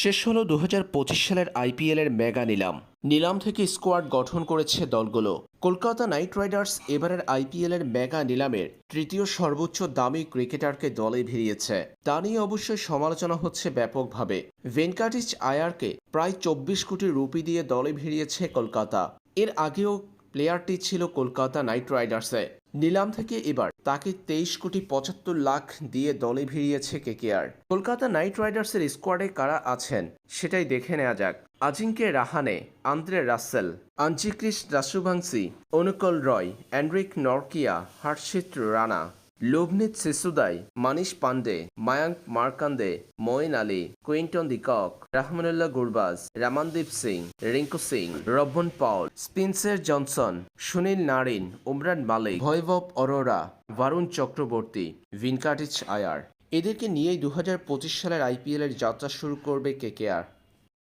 শেষ হলো দু হাজার পঁচিশ সালের আইপিএলের মেগা নিলাম। নিলাম থেকে স্কোয়াড গঠন করেছে দলগুলো। কলকাতা নাইট রাইডার্স এবারের আইপিএলের মেগা নিলামের তৃতীয় সর্বোচ্চ দামি ক্রিকেটারকে দলে ভিড়িয়েছে। তা নিয়ে অবশ্যই সমালোচনা হচ্ছে ব্যাপকভাবে। ভেঙ্কাটিচ আয়ারকে প্রায় চব্বিশ কোটি রুপি দিয়ে দলে ভিড়িয়েছে কলকাতা। এর আগেও প্লেয়ারটি ছিল কলকাতা নাইট রাইডার্সে। নিলাম থেকে এবার তাকে তেইশ কোটি পঁচাত্তর লাখ দিয়ে দলে ভিড়িয়েছে কেকেআর। কলকাতা নাইট রাইডার্সের স্কোয়াডে কারা আছেন সেটাই দেখে নেওয়া যাক। Ajinkya Rahane, Andre Russell Angkrish Raghuvanshi Anukul Roy Anrich Nortje, Harshit Rana. Luvnith Sisodia, Manish Pandey Mayank Markande, Moeen Ali, Quinton de Kock Rahmanullah Gurbaz, Ramandeep Singh, Rinku Singh, Rovman Powell, Spencer Johnson, Sunil Narine, Umran Malik, Vaibhav Arora Varun Chakravarthy Venkatesh Iyer. এদেরকে নিয়েই দু হাজার পঁচিশ সালের আইপিএলের যাত্রা শুরু করবে কেকেআর